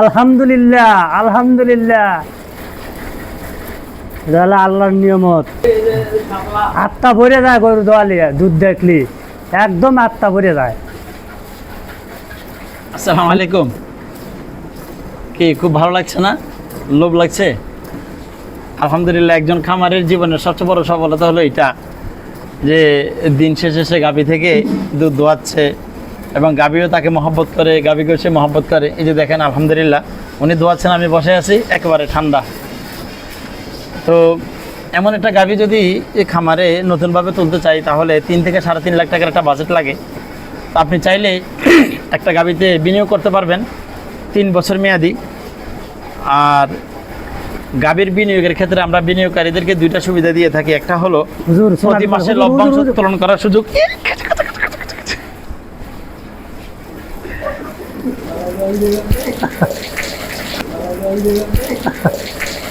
আলহামদুলিল্লাহ আলহামদুলিল্লাহ। আল্লাহর নিয়মত। আত্মা ভরে যায় গরু দোয়ালি, দুধ দেখলি। একদম আত্মা ভরে যায়। আসসালামু আলাইকুম। কি, খুব ভালো লাগছে না? লোভ লাগছে? আলহামদুলিল্লাহ, একজন খামারের জীবনের সবচেয়ে বড় সফলতা হলো এটা, যে দিন শেষে সে গাভী থেকে দুধ দোয়াচ্ছে এবং গাভীও তাকে মহব্বত করে গাভীকেও সে মহব্বত করে। এই যে দেখেন আলহামদুলিল্লাহ উনি দোয়াচ্ছেন আমি বসে আছি একেবারে ঠান্ডা। তো এমন একটা গাভী যদি এই খামারে নতুনভাবে তুলতে চাই তাহলে তিন থেকে সাড়ে তিন লাখ টাকার একটা বাজেট লাগে। তো আপনি চাইলে একটা গাভীতে বিনিয়োগ করতে পারবেন তিন বছর মেয়াদি। আর গাভীর বিনিয়োগের ক্ষেত্রে আমরা বিনিয়োগকারীদেরকে দুইটা সুবিধা দিয়ে থাকি। একটা হলো প্রতি মাসে লভ্যাংশ। উত্তোলন করার সুযোগ। Thank you.